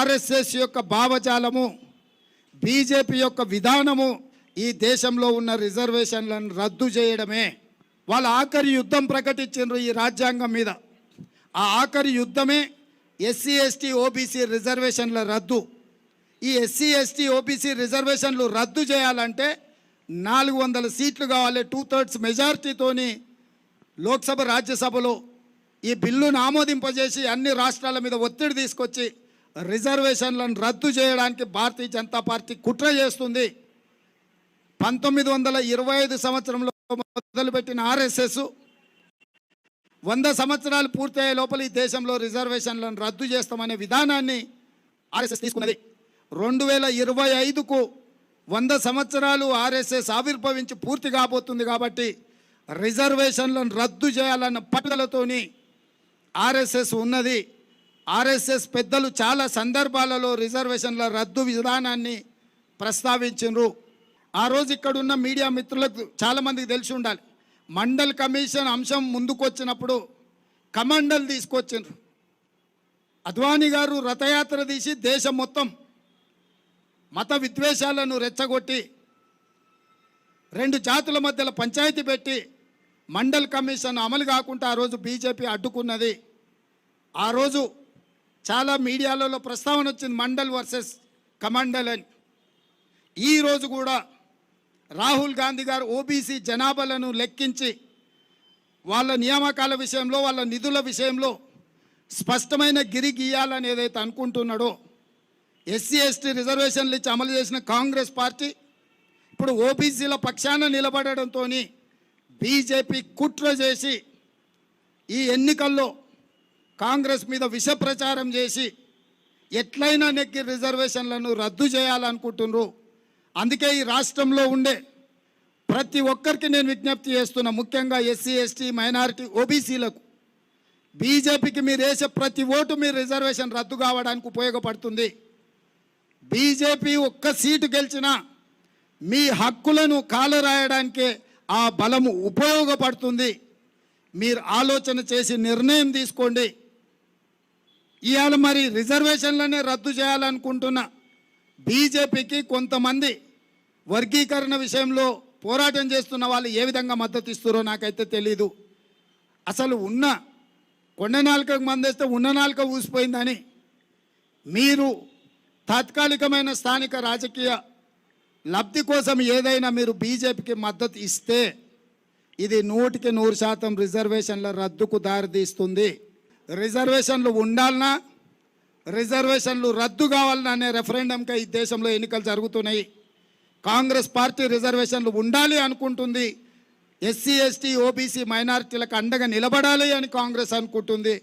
RSS యొక్క భావజాలము BJP యొక్క విధానము ఈ దేశంలో ఉన్న రిజర్వేషన్లను రద్దు చేయడమే. వాళ్ళ ఆఖరి యుద్ధం ప్రకటించారు ఈ రాజ్యాంగం మీద. ఆ ఆఖరి యుద్ధమే ఎస్సీ ఎస్టీ ఓబీసీ రిజర్వేషన్ల రద్దు. ఈ ఎస్సీ ఎస్టీ ఓబీసీ రిజర్వేషన్లు రద్దు చేయాలంటే నాలుగు వందల సీట్లు కావాలి. టూ థర్డ్స్ మెజారిటీతోని లోక్సభ రాజ్యసభలో ఈ బిల్లును ఆమోదింపజేసి అన్ని రాష్ట్రాల మీద ఒత్తిడి తీసుకొచ్చి రిజర్వేషన్లను రద్దు చేయడానికి భారతీయ జనతా పార్టీ కుట్ర చేస్తుంది. పంతొమ్మిది వందల ఇరవై ఐదు సంవత్సరంలో మొదలుపెట్టిన ఆర్ఎస్ఎస్ వంద సంవత్సరాలు పూర్తయ్యే లోపల ఈ దేశంలో రిజర్వేషన్లను రద్దు చేస్తామనే విధానాన్ని ఆర్ఎస్ఎస్ తీసుకున్నది. రెండు వేల ఇరవై ఐదుకు వంద సంవత్సరాలు ఆర్ఎస్ఎస్ ఆవిర్భవించి పూర్తి కాబోతుంది కాబట్టి రిజర్వేషన్లను రద్దు చేయాలన్న పట్టుదలతోని ఆర్ఎస్ఎస్ ఉన్నది. ఆర్ఎస్ఎస్ పెద్దలు చాలా సందర్భాలలో రిజర్వేషన్ల రద్దు విధానాన్ని ప్రస్తావించారు ఆ రోజు ఇక్కడ ఉన్న మీడియా మిత్రులకు చాలామందికి తెలిసి ఉండాలి. మండల్ కమిషన్ అంశం ముందుకు వచ్చినప్పుడు కమండల్ తీసుకొచ్చిండ్రు. అద్వానీ గారు రథయాత్ర తీసి దేశం మొత్తం మత విద్వేషాలను రెచ్చగొట్టి రెండు జాతుల మధ్యలో పంచాయతీ పెట్టి మండల్ కమిషన్ అమలు కాకుండా ఆ రోజు బీజేపీ అడ్డుకున్నది. ఆ రోజు చాలా మీడియాలలో ప్రస్తావన వచ్చింది మండల్ వర్సెస్ కమండల్ అని. ఈ రోజు కూడా రాహుల్ గాంధీ గారు ఓబీసీ జనాభాలను లెక్కించి వాళ్ళ నియామకాల విషయంలో వాళ్ళ నిధుల విషయంలో స్పష్టమైన గిరి గీయాలని ఏదైతే అనుకుంటున్నాడో ఎస్సీ ఎస్టీ రిజర్వేషన్లు ఇచ్చి అమలు చేసిన కాంగ్రెస్ పార్టీ ఇప్పుడు ఓబీసీల పక్షాన నిలబడడంతో బీజేపీ కుట్ర చేసి ఈ ఎన్నికల్లో కాంగ్రెస్ మీద విష ప్రచారం చేసి ఎట్లయినా నెక్కి రిజర్వేషన్లను రద్దు చేయాలనుకుంటున్నారు. అందుకే ఈ రాష్ట్రంలో ఉండే ప్రతి ఒక్కరికి నేను విజ్ఞప్తి చేస్తున్నా ముఖ్యంగా ఎస్సీ ఎస్టీ మైనారిటీ ఓబీసీలకు. బీజేపీకి మీరు వేసే ప్రతి ఓటు మీ రిజర్వేషన్ రద్దు కావడానికి ఉపయోగపడుతుంది. బీజేపీ ఒక్క సీటు గెలిచినా మీ హక్కులను కాలరాయడానికే ఆ బలము ఉపయోగపడుతుంది. మీరు ఆలోచన చేసి నిర్ణయం తీసుకోండి. ఇవాళ మరి రిజర్వేషన్లనే రద్దు చేయాలనుకుంటున్న బీజేపీకి కొంతమంది వర్గీకరణ విషయంలో పోరాటం చేస్తున్న వాళ్ళు ఏ విధంగా మద్దతు ఇస్తారో నాకైతే తెలీదు. అసలు ఉన్న కొండ నాలుకకు మందేస్తే ఉన్న నాలుక ఊసిపోయిందని మీరు తాత్కాలికమైన స్థానిక రాజకీయ లబ్ధి కోసం ఏదైనా మీరు బీజేపీకి మద్దతు ఇస్తే ఇది నూటికి నూరు శాతం రిజర్వేషన్ల రద్దుకు దారితీస్తుంది. రిజర్వేషన్లు ఉండాలన్నా రిజర్వేషన్లు రద్దు కావాలన్నా అనే రెఫరెండంకి ఈ దేశంలో ఎన్నికలు జరుగుతున్నాయి. కాంగ్రెస్ పార్టీ రిజర్వేషన్లు ఉండాలి అనుకుంటుంది. ఎస్సీ ఎస్టీ ఓబీసీ మైనారిటీలకు అండగా నిలబడాలి అని కాంగ్రెస్ అనుకుంటుంది.